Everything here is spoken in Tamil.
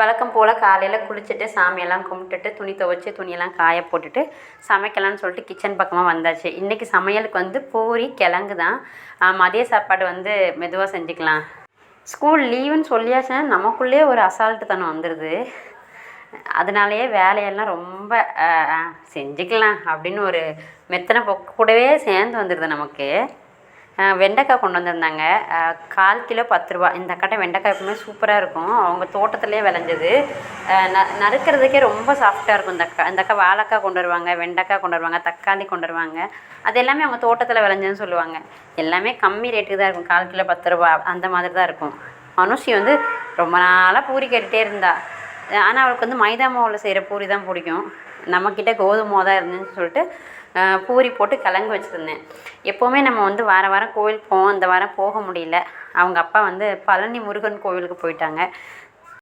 வழக்கம் போல் காலையில் குளிச்சுட்டு சாமியெல்லாம் கும்பிட்டுட்டு துணி துவைச்சி துணியெல்லாம் காய போட்டுட்டு சமைக்கலாம்னு சொல்லிட்டு கிச்சன் பக்கமாக வந்தாச்சு. இன்றைக்கி சமையலுக்கு வந்து பூரி கிழங்கு தான். மதிய சாப்பாடு வந்து மெதுவாக செஞ்சுக்கலாம். ஸ்கூல் லீவுன்னு சொல்லியாச்சுன்னா நமக்குள்ளேயே ஒரு அசால்ட்டு தனம் வந்துடுது அதனாலேயே வேலையெல்லாம் ரொம்ப செஞ்சுக்கலாம் அப்படின்னு ஒரு மெத்தனை கூடவே சேர்ந்து வந்துடுது நமக்கு. ஆ, வெண்டைக்காய் கொண்டு வந்திருந்தாங்க. கால் கிலோ பத்து ரூபா. இந்த அக்கட்டை வெண்டைக்காய் எப்பவுமே சூப்பராக இருக்கும். அவங்க தோட்டத்துலேயே விளைஞ்சது. ந நறுக்கிறதுக்கே ரொம்ப சாஃப்டாக இருக்கும். இந்த அக்கா இந்த அக்கா வாழைக்காய் கொண்டு வருவாங்க வெண்டைக்காய் கொண்டு வருவாங்க தக்காளி கொண்டு வருவாங்க. அது எல்லாமே அவங்க தோட்டத்தில் விளைஞ்சதுன்னு சொல்லுவாங்க. எல்லாமே கம்மி ரேட்டுக்கு தான் இருக்கும். கால் கிலோ பத்து ரூபா அந்த மாதிரி தான் இருக்கும். அனுஷி வந்து ரொம்ப நாளாக பூரி கேட்டுகிட்டே இருந்தா. ஆனால் அவளுக்கு வந்து மைதா மாவில் செய்கிற பூரி தான் பிடிக்கும். நம்மக்கிட்ட கோதுமை தான் இருந்துன்னு சொல்லிட்டு பூரி போட்டு கிழங்கு வச்சுருந்தேன். எப்போவுமே நம்ம வந்து வார வாரம் கோவில் போவோம் இந்த வாரம் போக முடியல. அவங்க அப்பா வந்து பழனி முருகன் கோவிலுக்கு போயிட்டாங்க.